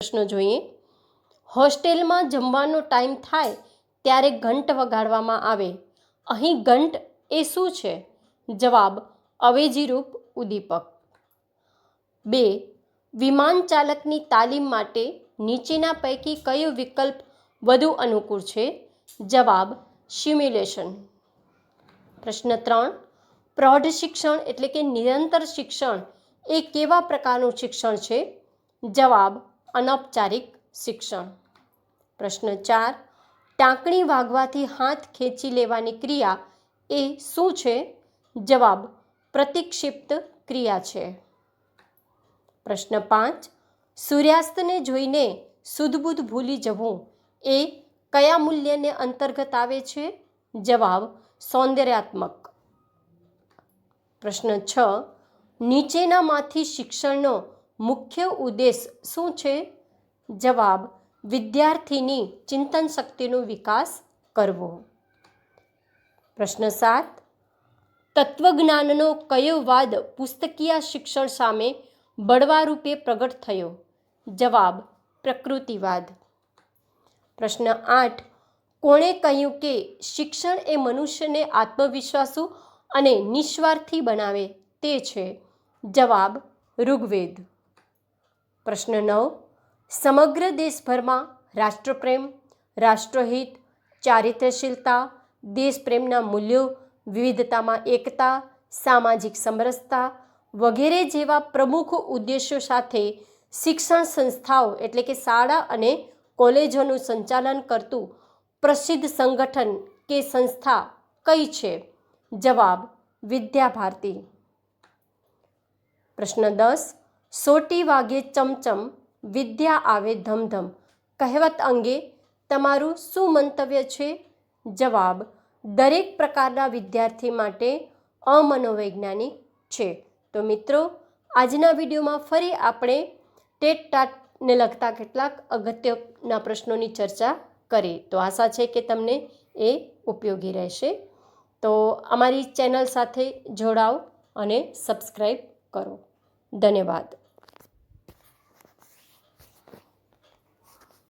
પ્રશ્નો જોઈએ. હોસ્ટેલમાં જમવાનો ટાઈમ થાય ત્યારે ઘંટ વગાડવામાં આવે. અહીં ઘંટ એ શું છે? જવાબ, અવેજીરૂપ ઉદ્દીપક. બે, વિમાન ચાલકની તાલીમ માટે નીચેના પૈકી કયો વિકલ્પ વધુ અનુકૂળ છે? જવાબ, સિમ્યુલેશન. પ્રશ્ન ત્રણ, પ્રૌઢ શિક્ષણ એટલે કે નિરંતર શિક્ષણ એ કેવા પ્રકારનું શિક્ષણ છે? જવાબ અનૌપચારિક શિક્ષણ. પ્રશ્ન ચાર, ટાંકણી વાગવાથી હાથ ખેંચી લેવાની ક્રિયા એ શું છે? જવાબ, પ્રતિક્ષિપ્ત ક્રિયા છે. પ્રશ્ન પાંચ, સૂર્યાસ્તને જોઈને સુધબુધ ભૂલી જવું એ કયા મૂલ્યને અંતર્ગત આવે છે? જવાબ, સૌંદર્યાત્મક. પ્રશ્ન છ, નીચેનામાંથી શિક્ષણનો મુખ્ય ઉદ્દેશ શું છે? જવાબ, વિદ્યાર્થીની ચિંતન શક્તિનો વિકાસ કરવો. પ્રશ્ન સાત, તત્વજ્ઞાનનો કયો વાદ પુસ્તકીય શિક્ષણ સામે બળવારૂપે પ્રગટ થયો? જવાબ, પ્રકૃતિવાદ. પ્રશ્ન આઠ, કોણે કહ્યું કે શિક્ષણ એ મનુષ્યને આત્મવિશ્વાસુ અને નિસ્વાર્થી બનાવે તે છે? જવાબ, ઋગ્વેદ. પ્રશ્ન નવ સમગ્ર દેશભરમાં રાષ્ટ્રપ્રેમ, રાષ્ટ્રહિત, ચારિત્ર્યશીલતા, દેશપ્રેમના મૂલ્યો, વિવિધતામાં એકતા, સામાજિક સમરસતા વગેરે જેવા પ્રમુખ ઉદ્દેશો સાથે શિક્ષણ સંસ્થાઓ એટલે કે શાળા અને કોલેજોનું સંચાલન કરતું પ્રસિદ્ધ સંગઠન કે સંસ્થા કઈ છે? જવાબ વિદ્યાભારતી પ્રશ્ન દસ, સોટી વાગે ચમચમ વિદ્યા આવે ધમધમ. કહેવત અંગે તમારું શું મંતવ્ય છે? જવાબ, દરેક પ્રકારના વિદ્યાર્થી માટે અમનોવૈજ્ઞાનિક છે. તો મિત્રો, આજના વિડીયોમાં ફરી આપણે ટેટ ટાટને લગતા કેટલાક અગત્યના પ્રશ્નોની ચર્ચા કરી. તો આશા છે કે તમને એ ઉપયોગી રહેશે. તો અમારી ચેનલ સાથે જોડાઓ અને સબસ્ક્રાઈબ કરો. ધન્યવાદ.